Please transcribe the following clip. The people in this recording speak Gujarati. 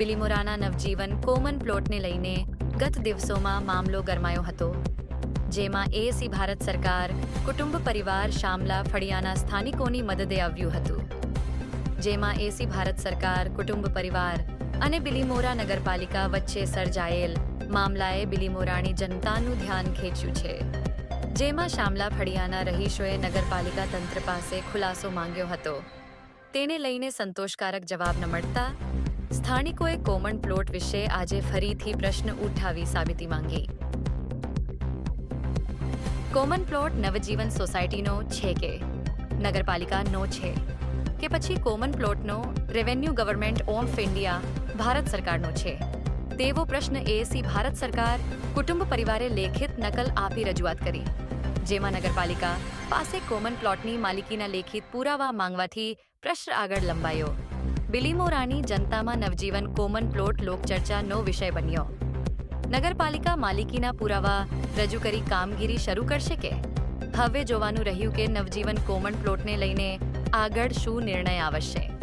બિલીમોરાના નવજીવન કોમન પ્લોટને લઈને ગત દિવસોમાં મામલો ગરમાયો હતો, જેમાં એએસી ભારત સરકાર, કુટુંબ પરિવાર, શામલા, ફળિયાના સ્થાનિકોની મદદે આવ્યું હતું. જેમાં એસી ભારત સરકાર, કુટુંબ પરિવાર અને બિલીમોરા નગરપાલિકા વચ્ચે સર્જાયેલ મામલાએ બિલીમોરાની જનતાનું ધ્યાન ખેંચ્યું છે. જેમાં શામલા ફળિયાના રહીશોએ નગરપાલિકા તંત્ર પાસે ખુલાસો માંગ્યો હતો. તેને લઈને સંતોષકારક જવાબ ન મળતા સ્થાનિકોએ કોમન પ્લોટ વિશે આજે ફરીથી પ્રશ્ન ઉઠાવી સાબિતી માંગી. કોમન પ્લોટ નવજીવન સોસાયટીનો છે કે? નગરપાલિકાનો છે. કે પછી common પ્લોટનો revenue government of India Bharat સરકારનો છે? તેવો પ્રશ્ન એએસી ભારત સરકાર કુટુંબ પરિવારે લેખિત નકલ આપી રજૂઆત કરી. જેમાં નગરપાલિકા પાસે કોમન પ્લોટની માલિકીના લેખિત પુરાવા માંગવાથી પ્રશ્ન આગળ લંબાયો. બિલીમોરાની જનતામાં નવજીવન કોમન પ્લોટ લોકચર્ચાનો વિષય બન્યો. નગરપાલિકા માલિકીના પુરાવા રજૂ કરી કામગીરી શરૂ કરશે કે? હવે જોવાનું રહ્યું કે નવજીવન કોમન પ્લોટને લઈને આગળ શું નિર્ણય આવશે.